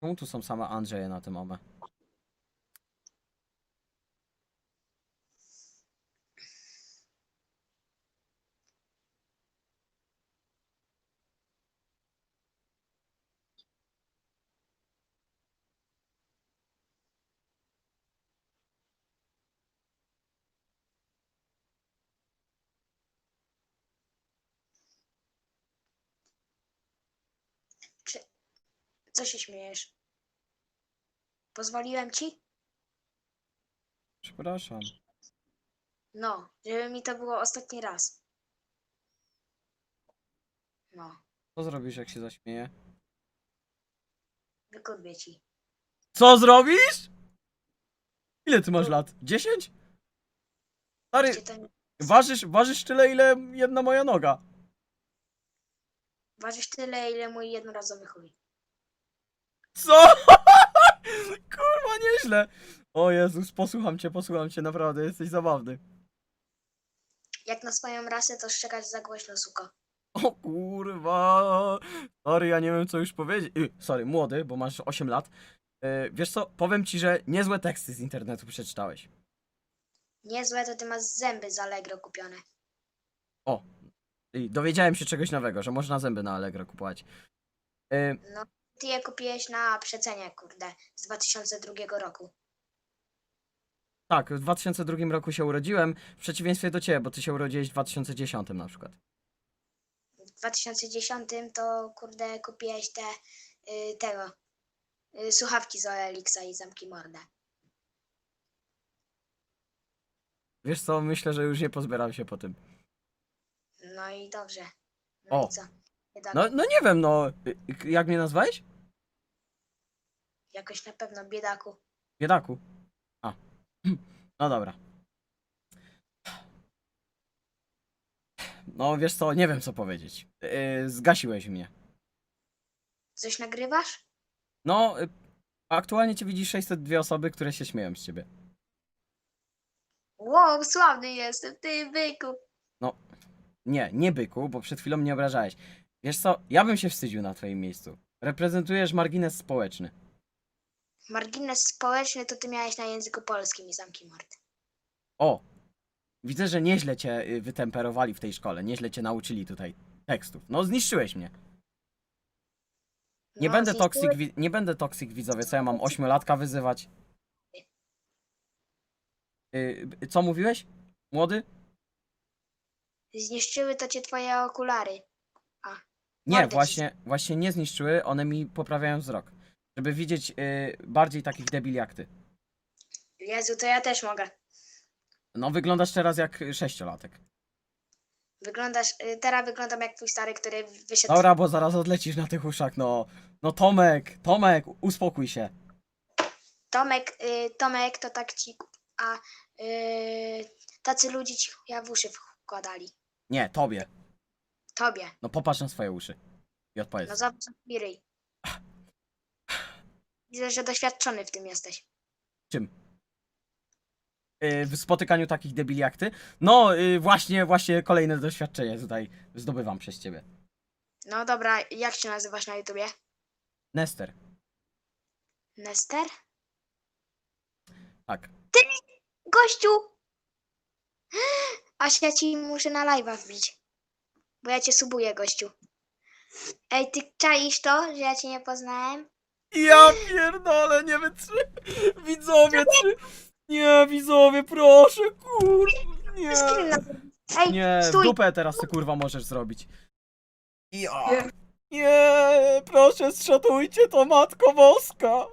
Czemu tu są same Andrzeje na tym OME? Co się śmiejesz? Pozwoliłem ci? Przepraszam. No, żeby mi to było ostatni raz. No, Co zrobisz, jak się zaśmieje? wykurwię ci. Co zrobisz? Ile ty masz lat? 10? Stary, Cię to nie... ważysz, ważysz tyle, ile jedna moja noga. Ważysz tyle, ile mój jednorazowy chuj. Co? Kurwa, nieźle. O Jezus, posłucham cię, posłucham cię, naprawdę, jesteś zabawny. Jak na swoją rasę, to szczekać za głośno, suko. O kurwa. Sorry, ja nie wiem co już powiedzieć. Y, sorry, młody, bo masz 8 lat. Y, wiesz co, powiem ci, że niezłe teksty z internetu przeczytałeś. Niezłe, to ty masz zęby z Allegro kupione. O, i dowiedziałem się czegoś nowego, że można zęby na Allegro kupować. Y, No, ty je kupiłeś na przecenie, kurde, z 2002 roku. tak, w 2002 roku się urodziłem, w przeciwieństwie do ciebie, bo ty się urodziłeś w 2010 na przykład. W 2010 to, kurde, kupiłeś te, y, tego, y, słuchawki z OLX-a i zamki mordę. Wiesz co, myślę, że już nie pozbieram się po tym. No i dobrze. No O. i co? Biedaku. No, no nie wiem, no. Jak mnie nazwałeś? Jakoś na pewno biedaku. Biedaku. A. No dobra. No wiesz co, nie wiem co powiedzieć. Yy, zgasiłeś mnie. Coś nagrywasz? No, y, aktualnie cię widzi 602 osoby, które się śmieją z ciebie. Wow, sławny jestem, ty byku. Nie, nie byku, bo przed chwilą mnie obrażałeś. Wiesz co, ja bym się wstydził na twoim miejscu. Reprezentujesz margines społeczny. Margines społeczny to ty miałeś na języku polskim i zamki mordy. O! Widzę, że nieźle cię y, wytemperowali w tej szkole, nieźle cię nauczyli tutaj tekstów. No, zniszczyłeś mnie. Nie No, będę zniszczyły- toksik, wi- nie będę toksik widzowie, co ja mam ośmiolatka wyzywać? Yy, co mówiłeś? Młody? Zniszczyły to cię twoje okulary. Nie, Mordę ci właśnie, właśnie nie zniszczyły, one mi poprawiają wzrok. Żeby widzieć yy, bardziej takich debili jak ty. Jezu, to ja też mogę. No wyglądasz teraz jak sześciolatek. Wyglądasz, y, teraz wyglądam jak twój stary, który wyszedł. Dobra, bo zaraz odlecisz na tych uszach, no. No Tomek, Tomek, uspokój się. Tomek, y, Tomek to tak ci, a y, tacy ludzie ci ja w uszy wkładali. Nie, tobie. Tobie. No popatrz na swoje uszy. I odpowiedz. No zobacz mi ryj. Widzę, że doświadczony w tym jesteś. Czym? Yy, w spotykaniu takich debili jak ty? No, yy, właśnie, właśnie kolejne doświadczenie tutaj zdobywam przez ciebie. No dobra, jak się nazywasz na YouTubie? Nester. Nester? Tak. Gościu! Aż ja ci muszę na live'a wbić. Bo ja cię subuję, gościu. Ej, ty czaisz to, że ja cię nie poznałem? Ja pierdolę, nie wytrzymam. Widzowie, czy... Nie, widzowie, proszę, kur... Nie. Ej, Nie, w stój! dupę teraz ty kurwa możesz zrobić. Ja. Nie. Nie, proszę, zszatujcie to, Matko Boska.